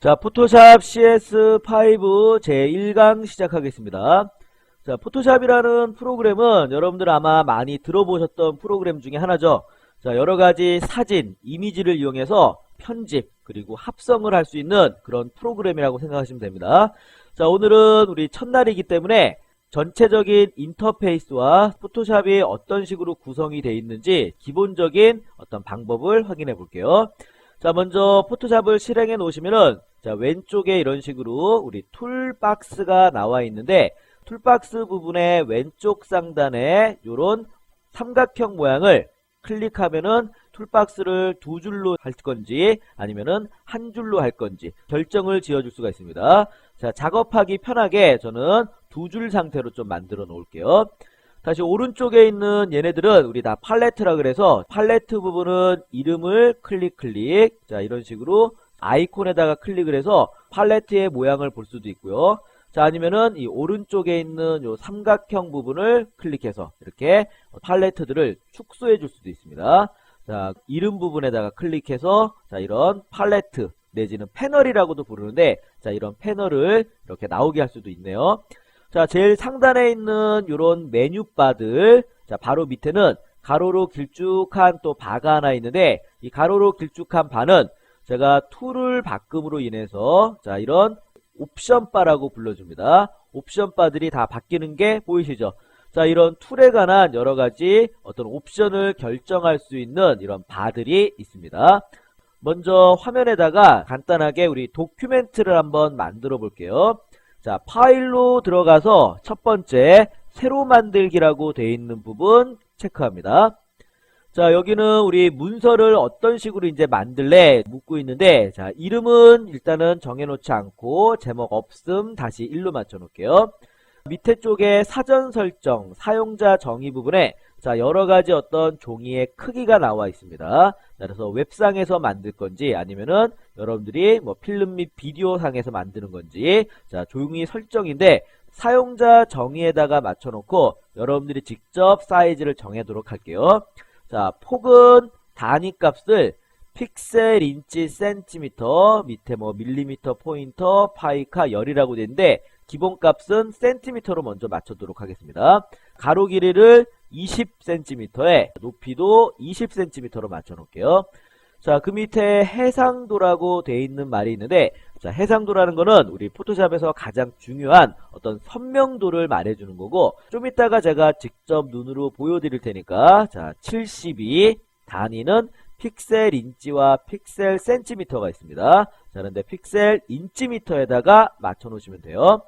자, 포토샵 CS5 제1강 시작하겠습니다. 자, 포토샵이라는 프로그램은 여러분들 아마 많이 들어보셨던 프로그램 중에 하나죠. 자, 여러 가지 사진, 이미지를 이용해서 편집, 그리고 합성을 할 수 있는 그런 프로그램이라고 생각하시면 됩니다. 자, 오늘은 우리 첫날이기 때문에 전체적인 인터페이스와 포토샵이 어떤 식으로 구성이 되어 있는지 기본적인 어떤 방법을 확인해 볼게요. 자, 먼저 포토샵을 실행해 놓으시면은 자, 왼쪽에 이런 식으로 우리 툴박스가 나와 있는데 툴박스 부분의 왼쪽 상단에 이런 삼각형 모양을 클릭하면은 툴박스를 두 줄로 할 건지 아니면은 한 줄로 할 건지 결정을 지어 줄 수가 있습니다. 자, 작업하기 편하게 저는 두 줄 상태로 좀 만들어 놓을게요. 다시 오른쪽에 있는 얘네들은 우리 다 팔레트라 그래서 팔레트 부분은 이름을 클릭 클릭 자 이런 식으로 아이콘에다가 클릭을 해서 팔레트의 모양을 볼 수도 있고요. 자 아니면은 이 오른쪽에 있는 요 삼각형 부분을 클릭해서 이렇게 팔레트들을 축소해 줄 수도 있습니다. 자 이름 부분에다가 클릭해서 자 이런 팔레트 내지는 패널이라고도 부르는데 자 이런 패널을 이렇게 나오게 할 수도 있네요. 자, 제일 상단에 있는 이런 메뉴바들, 자, 바로 밑에는 가로로 길쭉한 또 바가 하나 있는데, 이 가로로 길쭉한 바는 제가 툴을 바꿈으로 인해서, 자, 이런 옵션 바라고 불러줍니다. 옵션 바들이 다 바뀌는 게 보이시죠? 자, 이런 툴에 관한 여러 가지 어떤 옵션을 결정할 수 있는 이런 바들이 있습니다. 먼저 화면에다가 간단하게 우리 도큐멘트를 한번 만들어 볼게요. 자, 파일로 들어가서 첫 번째 새로 만들기라고 되어 있는 부분 체크합니다. 자, 여기는 우리 문서를 어떤 식으로 이제 만들래 묻고 있는데 자, 이름은 일단은 정해 놓지 않고 제목 없음 다시 1로 맞춰 놓을게요. 밑에 쪽에 사전 설정, 사용자 정의 부분에 자, 여러 가지 어떤 종이의 크기가 나와 있습니다. 자, 그래서 웹상에서 만들 건지 아니면은 여러분들이 뭐 필름 및 비디오 상에서 만드는 건지 자, 종이 설정인데 사용자 정의에다가 맞춰 놓고 여러분들이 직접 사이즈를 정하도록 할게요. 자, 폭은 단위 값을 픽셀, 인치, 센티미터, 밑에 뭐 밀리미터, 포인터, 파이카, 열이라고 되는데 기본 값은 센티미터로 먼저 맞추도록 하겠습니다. 가로 길이를 20cm에 높이도 20cm로 맞춰 놓을게요. 자, 그 밑에 해상도라고 돼 있는 말이 있는데 자, 해상도라는 거는 우리 포토샵에서 가장 중요한 어떤 선명도를 말해주는 거고 좀 이따가 제가 직접 눈으로 보여드릴 테니까 자, 72 단위는 픽셀 인치와 픽셀 센티미터가 있습니다. 자, 그런데 픽셀 인치미터에다가 맞춰 놓으시면 돼요.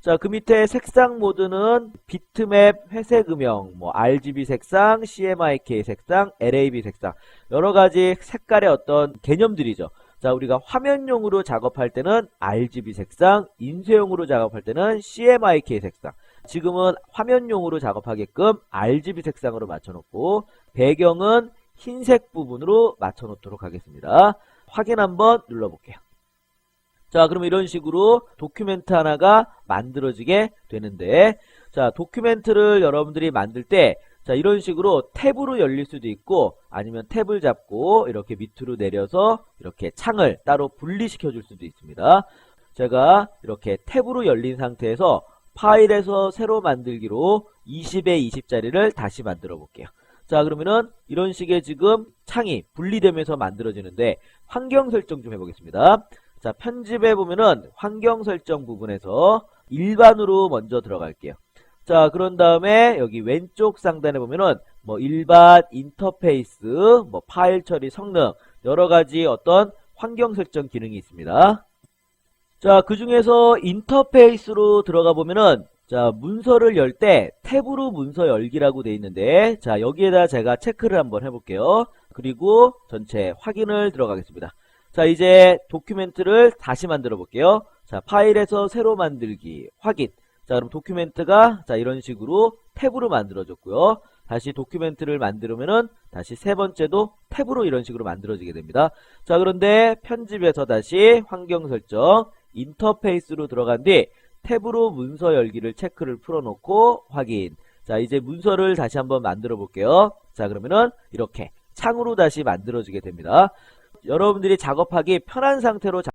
자, 그 밑에 색상 모드는 비트맵, 회색 음영, 뭐 RGB 색상, CMYK 색상, LAB 색상 여러 가지 색깔의 어떤 개념들이죠. 자, 우리가 화면용으로 작업할 때는 RGB 색상, 인쇄용으로 작업할 때는 CMYK 색상. 지금은 화면용으로 작업하게끔 RGB 색상으로 맞춰놓고 배경은 흰색 부분으로 맞춰놓도록 하겠습니다. 확인 한번 눌러볼게요. 자, 그럼 이런 식으로 도큐멘트 하나가 만들어지게 되는데, 자, 도큐멘트를 여러분들이 만들 때, 자, 이런 식으로 탭으로 열릴 수도 있고, 아니면 탭을 잡고, 이렇게 밑으로 내려서, 이렇게 창을 따로 분리시켜 줄 수도 있습니다. 제가 이렇게 탭으로 열린 상태에서 파일에서 새로 만들기로 20에 20짜리를 다시 만들어 볼게요. 자, 그러면은 이런 식의 지금 창이 분리되면서 만들어지는데, 환경 설정 좀 해보겠습니다. 자, 편집해 보면은 환경 설정 부분에서 일반으로 먼저 들어갈게요. 자, 그런 다음에 여기 왼쪽 상단에 보면은 뭐 일반 인터페이스, 뭐 파일 처리 성능, 여러 가지 어떤 환경 설정 기능이 있습니다. 자, 그 중에서 인터페이스로 들어가 보면은 자, 문서를 열 때 탭으로 문서 열기라고 되어 있는데 자, 여기에다 제가 체크를 한번 해 볼게요. 그리고 전체 확인을 들어가겠습니다. 자, 이제 도큐멘트를 다시 만들어 볼게요. 자, 파일에서 새로 만들기, 확인. 자, 그럼 도큐멘트가 자, 이런 식으로 탭으로 만들어졌고요. 다시 도큐멘트를 만들면은 다시 세 번째도 탭으로 이런 식으로 만들어지게 됩니다. 자, 그런데 편집에서 다시 환경 설정, 인터페이스로 들어간 뒤 탭으로 문서 열기를 체크를 풀어놓고 확인. 자, 이제 문서를 다시 한번 만들어 볼게요. 자, 그러면은 이렇게 창으로 다시 만들어지게 됩니다. 여러분들이 작업하기 편한 상태로